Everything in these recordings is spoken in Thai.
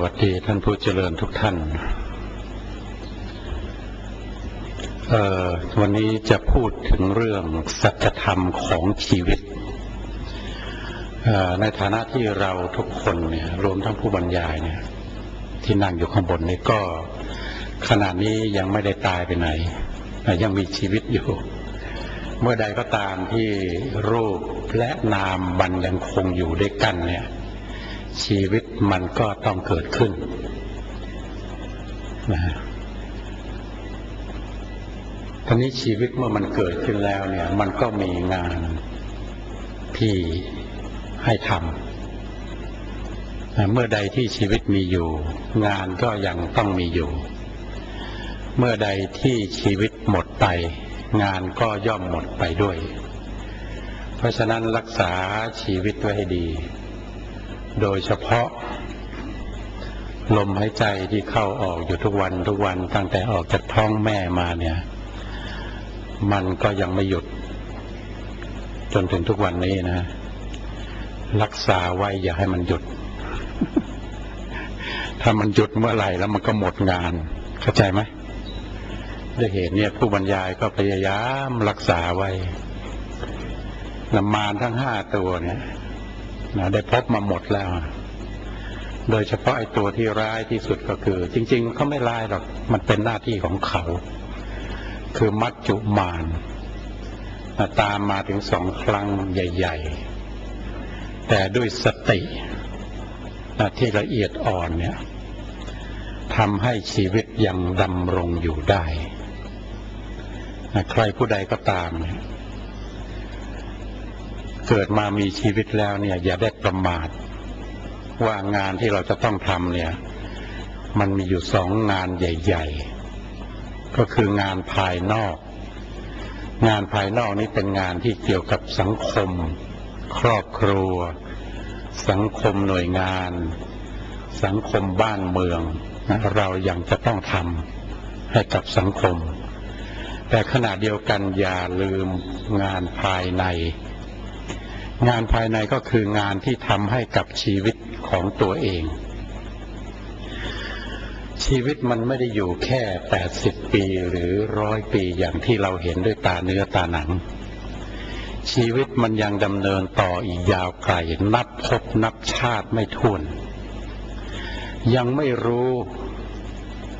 วัสดีท่านผู้เจริญทุกท่าน วันนี้จะพูดถึงเรื่องสัจธรรมของชีวิต ในฐานะที่เราทุกคนเนี่ยรวมทั้งผู้บรรยายเนี่ย ที่นั่งอยู่ข้างบนนี้ก็ขณะนี้ยังไม่ได้ตายไปไหน ยังมีชีวิตอยู่ เมื่อใดก็ตามที่รูปและนามมันยังคงอยู่ด้วยกันเนี่ย ชีวิตมันก็ต้องเกิดขึ้นนะทีนี้ชีวิตเมื่อมันเกิดขึ้นแล้วเนี่ย มันก็มีงานที่ให้ทำนะเมื่อใดที่ชีวิตมีอยู่ งานก็ยังต้องมีอยู่ เมื่อใดที่ชีวิตหมดไป งานก็ย่อมหมดไปด้วย เพราะฉะนั้นรักษาชีวิตไว้ให้ดี โดยเฉพาะ ลมหายใจที่เข้าออกอยู่ทุกวันทุกวันตั้งแต่ออกจากท้องแม่มาเนี่ย มันก็ยังไม่หยุด จนถึงทุกวันนี้นะ รักษาไว้อย่าให้มันหยุด ถ้ามันหยุดเมื่อไหร่แล้วมันก็หมดงาน เข้าใจไหมด้วยเหตุเนี่ยผู้บรรยายก็พยายามรักษาไว้นำมารทั้งห้าตัวเนี่ย นะได้พบมาหมดแล้ว โดยเฉพาะไอ้ตัวที่ร้ายที่สุดก็คือ จริง ๆ เขาไม่ร้ายหรอกมันเป็นหน้าที่ของเขา คือมัจจุมานนะตามมาถึงสองครั้งใหญ่ ๆ แต่ด้วยสตินะที่ละเอียดอ่อนเนี่ยทำให้ชีวิตยังดำรงอยู่ได้นะใครผู้ใดก็ตามเนี่ย เกิดมามีชีวิตแล้วเนี่ย อย่าได้ประมาทว่างานที่เราจะต้องทำเนี่ย มันมีอยู่สองงานใหญ่ ๆ ก็คืองานภายนอก งานภายนอกนี้เป็นงานที่เกี่ยวกับสังคม ครอบครัว สังคมหน่วยงาน สังคมบ้านเมืองนะเรายังจะต้องทำให้กับสังคม แต่ขณะเดียวกันอย่าลืมงานภายใน งานภายในก็คืองานที่ทำให้กับชีวิตของตัวเอง ชีวิตมันไม่ได้อยู่แค่80ปีหรือร้อยปีอย่างที่เราเห็นด้วยตาเนื้อตาหนัง ชีวิตมันยังดำเนินต่ออีกยาวไกลนับพบนับชาติไม่ถ้วน ยังไม่รู้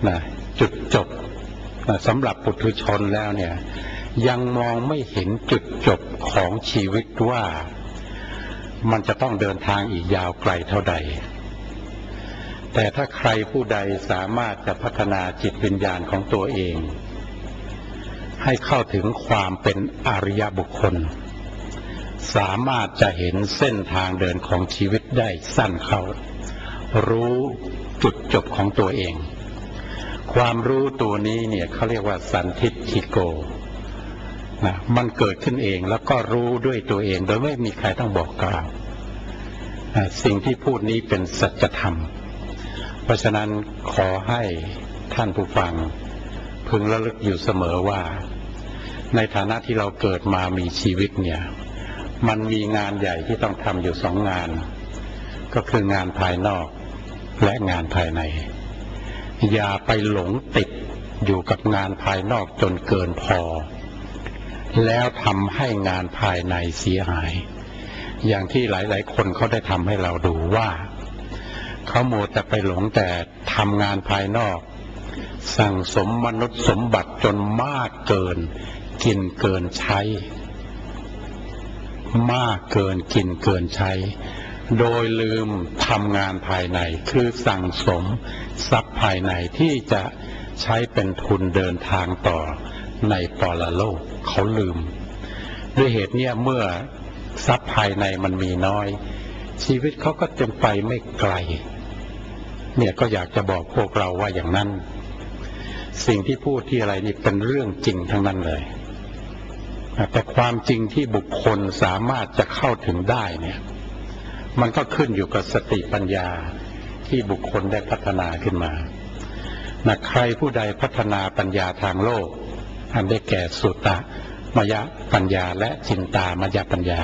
นะจุดจบนะสำหรับปุถุชนแล้วเนี่ยยังมองไม่เห็นจุดจบของชีวิตว่า มันจะต้องเดินทางอีกยาวไกลเท่าใด แต่ถ้าใครผู้ใดสามารถจะพัฒนาจิตวิญญาณของตัวเอง ให้เข้าถึงความเป็นอริยบุคคล สามารถจะเห็นเส้นทางเดินของชีวิตได้สั้นเข้ารู้จุดจบของตัวเอง ความรู้ตัวนี้เนี่ยเขาเรียกว่าสันทิฏฐิโก นะมันเกิดขึ้นเองแล้วก็รู้ด้วยตัวเอง โดยไม่มีใครต้องบอกกล่าวนะสิ่งที่พูดนี้เป็นสัจธรรม เพราะฉะนั้นขอให้ท่านผู้ฟัง พึงระลึกอยู่เสมอว่า ในฐานะที่เราเกิดมามีชีวิตเนี่ย มันมีงานใหญ่ที่ต้องทำอยู่สองงาน ก็คืองานภายนอกและงานภายใน อย่าไปหลงติดอยู่กับงานภายนอกจนเกินพอ แล้วทำให้งานภายในเสียหาย อย่างที่หลาย ๆ คนเขาได้ทำให้เราดูว่าเขาโมแต่ไปหลงแต่ทำงานภายนอก สั่งสมมนุษย์สมบัติจนมากเกิน กินเกินใช้ มากเกินกินเกินใช้ โดยลืมทำงานภายในคือสั่งสมทรัพย์ภายในที่จะใช้เป็นทุนเดินทางต่อในปรโลก เขาลืม ด้วยเหตุเนี้ยเมื่อทรัพย์ภายในมันมีน้อย ชีวิตเขาก็จึงไปไม่ไกล เนี่ยก็อยากจะบอกพวกเราว่าอย่างนั้น สิ่งที่พูดที่อะไรนี่เป็นเรื่องจริงทั้งนั้นเลยแต่ความจริงที่บุคคลสามารถจะเข้าถึงได้เนี่ย มันก็ขึ้นอยู่กับสติปัญญาที่บุคคลได้พัฒนาขึ้นมานะใครผู้ใดพัฒนาปัญญาทางโลก อันได้แก่สุตตะมยปัญญาและจินตามยปัญญา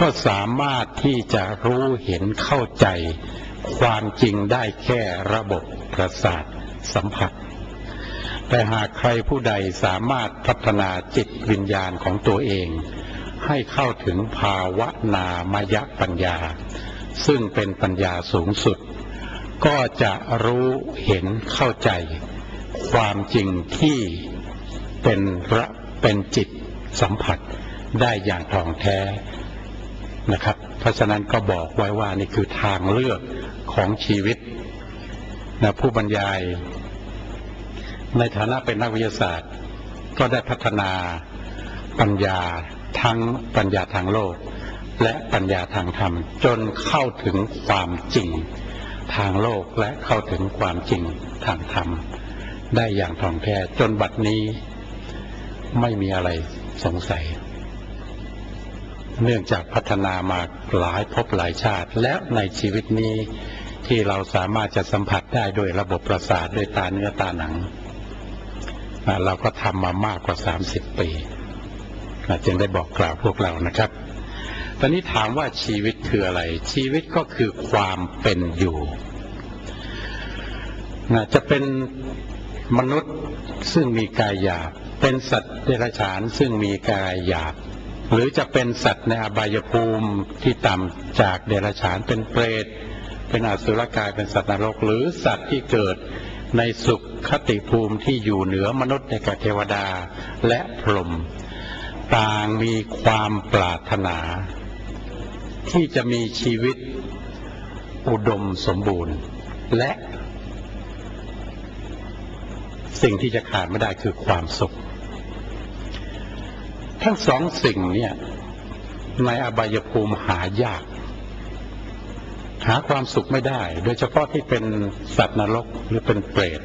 ก็สามารถที่จะรู้เห็นเข้าใจ ความจริงได้แค่ระบบประสาทสัมผัส แต่หากใครผู้ใดสามารถพัฒนาจิตวิญญาณของตัวเอง ให้เข้าถึงภาวะนามยปัญญา ซึ่งเป็นปัญญาสูงสุด ก็จะรู้เห็นเข้าใจ ความจริงที่ เป็นระเป็นจิตสัมผัสได้อย่างท่องแท้นะครับ เพราะฉะนั้นก็บอกไว้ว่านี่คือทางเลือกของชีวิตนะผู้บรรยาย ในฐานะเป็นนักวิทยาศาสตร์ ก็ได้พัฒนาปัญญาทั้งปัญญาทางโลก และปัญญาทางธรรม จนเข้าถึงความจริงทางโลกและเข้าถึงความจริงทางธรรม ได้อย่างท่องแท้จนบัดนี้ ไม่มีอะไรสงสัย เนื่องจากพัฒนามาหลายภพหลายชาติ และในชีวิตนี้ที่เราสามารถจะสัมผัสได้ด้วยระบบประสาทด้วยตาเนื้อตาหนัง เราก็ทำมามากกว่า30ปีอ่าจึงได้บอกกล่าวพวกเรานะครับตอนนี้ถามว่าชีวิตคืออะไร ชีวิตก็คือความเป็นอยู่นะจะเป็นมนุษย์ซึ่งมีกายหยาบ เป็นสัตว์เดรัจฉานซึ่งมีกายหยาบหรือจะเป็นสัตว์ในอบายภูมิที่ต่ำจากเดรัจฉานเป็นเปรตเป็นอสุรกายเป็นสัตว์นรก หรือสัตว์ที่เกิดในสุขคติภูมิที่อยู่เหนือมนุษย์ในกเทวดาและพรหมต่างมีความปรารถนา ที่จะมีชีวิตอุดมสมบูรณ์ และ สิ่งที่จะขาดไม่ได้คือความสุข ทั้งสองสิ่งเนี่ย ในอบายภูมิหายาก หาความสุขไม่ได้ โดยเฉพาะที่เป็นสัตว์นรกหรือเป็นเปรต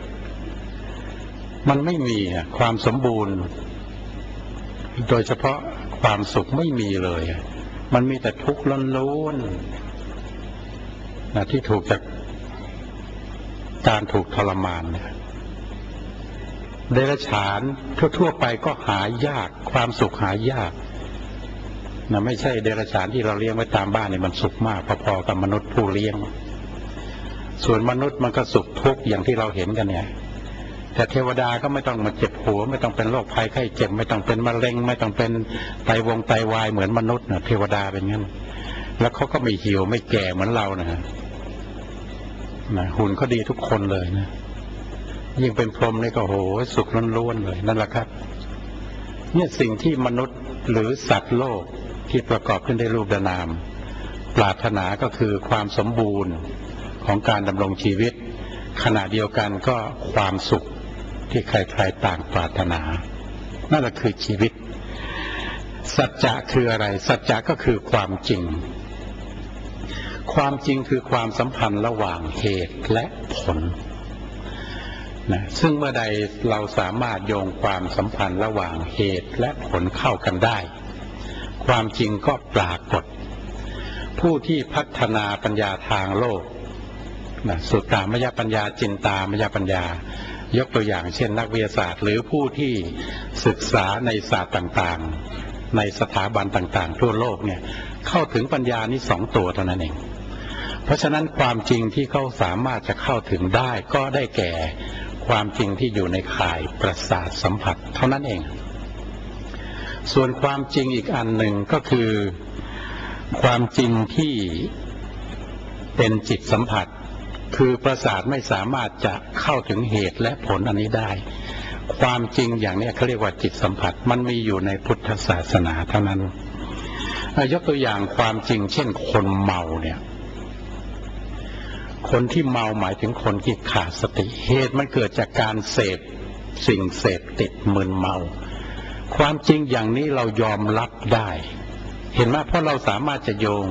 มันไม่มีความสมบูรณ์ โดยเฉพาะความสุขไม่มีเลย มันมีแต่ทุกข์ล้วนๆนะที่ถูกจากการถูกทรมานเนี่ย เดรัจฉานทั่วๆไปก็หายาก ความสุขหายากนะไม่ใช่เดรัจฉานที่เราเลี้ยงไว้ตามบ้านเนี่ยมันสุขมากพอๆกับมนุษย์ผู้เลี้ยง ส่วนมนุษย์มันก็สุขทุกข์อย่างที่เราเห็นกันเนี่ย แต่เทวดาก็ไม่ต้องมาเจ็บหัว ไม่ต้องเป็นโรคภัยไข้เจ็บไม่ต้องเป็นมะเร็ง ไม่ต้องเป็นไตวงไตวายเหมือนมนุษย์นะเทวดาเป็นงั้น แล้วเขาก็ไม่หิวไม่แก่เหมือนเรานะฮะนะหุ่นเขาดีทุกคนเลยนะ ยิ่งเป็นพรหมนี่ก็โหสุขล้วนๆเลยนั่นแหละครับ เนี่ยสิ่งที่มนุษย์หรือสัตว์โลกที่ประกอบขึ้นด้วยรูปนาม ปรารถนาก็คือความสมบูรณ์ของการดำรงชีวิต ขณะเดียวกันก็ความสุขที่ใครๆต่างปรารถนา นั่นแหละคือชีวิต สัจจะคืออะไร สัจจะก็คือความจริง ความจริงคือความสัมพันธ์ระหว่างเหตุและผล นะซึ่งเมื่อใดเราสามารถโยงความสัมพันธ์ระหว่างเหตุและผลเข้ากันได้ ความจริงก็ปรากฏ ผู้ที่พัฒนาปัญญาทางโลกนะสุตตามยปัญญาจินตามยปัญญายกตัวอย่างเช่นนักวิทยาศาสตร์ หรือผู้ที่ศึกษาในศาสตร์ต่างๆ ในสถาบันต่างๆ ทั่วโลกเนี่ยเข้าถึงปัญญานี้สองตัวเท่านั้นเอง เพราะฉะนั้นความจริงที่เขาสามารถจะเข้าถึงได้ก็ได้แก่ ความจริงที่อยู่ในข่ายประสาทสัมผัส เท่านั้นเอง ส่วนความจริงอีกอันหนึ่งก็คือความจริงที่เป็นจิตสัมผัส คือประสาทไม่สามารถจะเข้าถึงเหตุและผลอันนี้ได้ ความจริงอย่างนี้เขาเรียกว่าจิตสัมผัส มันมีอยู่ในพุทธศาสนาเท่านั้นยกตัวอย่างความจริง เช่นคนเมาเนี่ย คนที่เมาหมายถึงคนที่ขาดสติเหตุมันเกิดจากการเสพสิ่งเสพติดมึนเมา ความจริงอย่างนี้เรายอมรับได้ เห็นไหมเพราะเราสามารถจะโยง